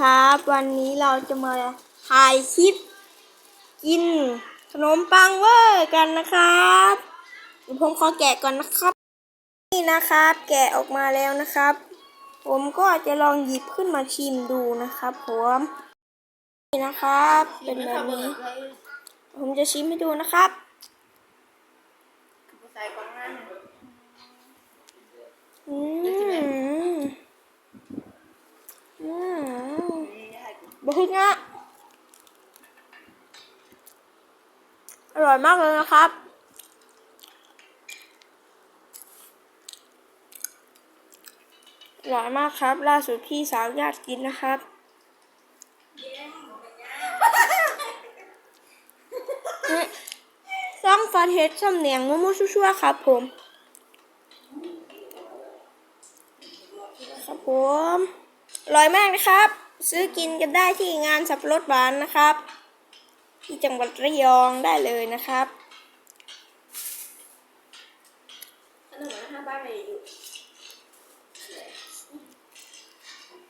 ครับ วันนี้เราจะมาถ่ายคลิป กินขนมปังเวอร์กันนะครับผมขอแกะก่อนนะครับ นี่นะครับ แกะออกมาแล้วนะครับ ผมก็จะลองหยิบขึ้นมาชิมดูนะครับผมนี่นะครับ เป็นแบบนี้ ผมจะชิมให้ดูนะครับอื้อืมอืม บุกงะอร่อยมากเลยนะครับ อร่อยมากครับ ล่าสุดพี่สาวญาติกินนะครับ ซ่องฟันเฮดสำเนียงมั่วๆชั่วๆครับผม ครับผมอร่อยมากนะครับ ซื้อกินกันได้ที่งานสับปะรดหวานนะครับ ที่จังหวัดระยองได้เลยนะครับขนมห้าบ้านอะไรอยู่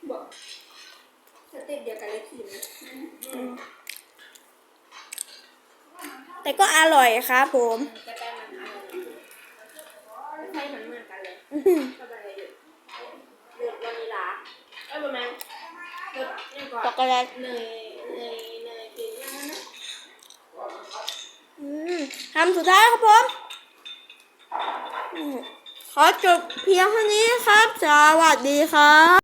บอกสเต็ปเดียวกันเลยทีมแต่ก็อร่อยครับผมจะแป้งมันอะไรใช่มันเหมือนกันเลย ก่อนช็อกโกแลตเนยเนยเนยเป็นยังไงนะอืมคำสุดท้ายครับผมอืมขอจบเพียงเท่านี้ครับ สวัสดีครับ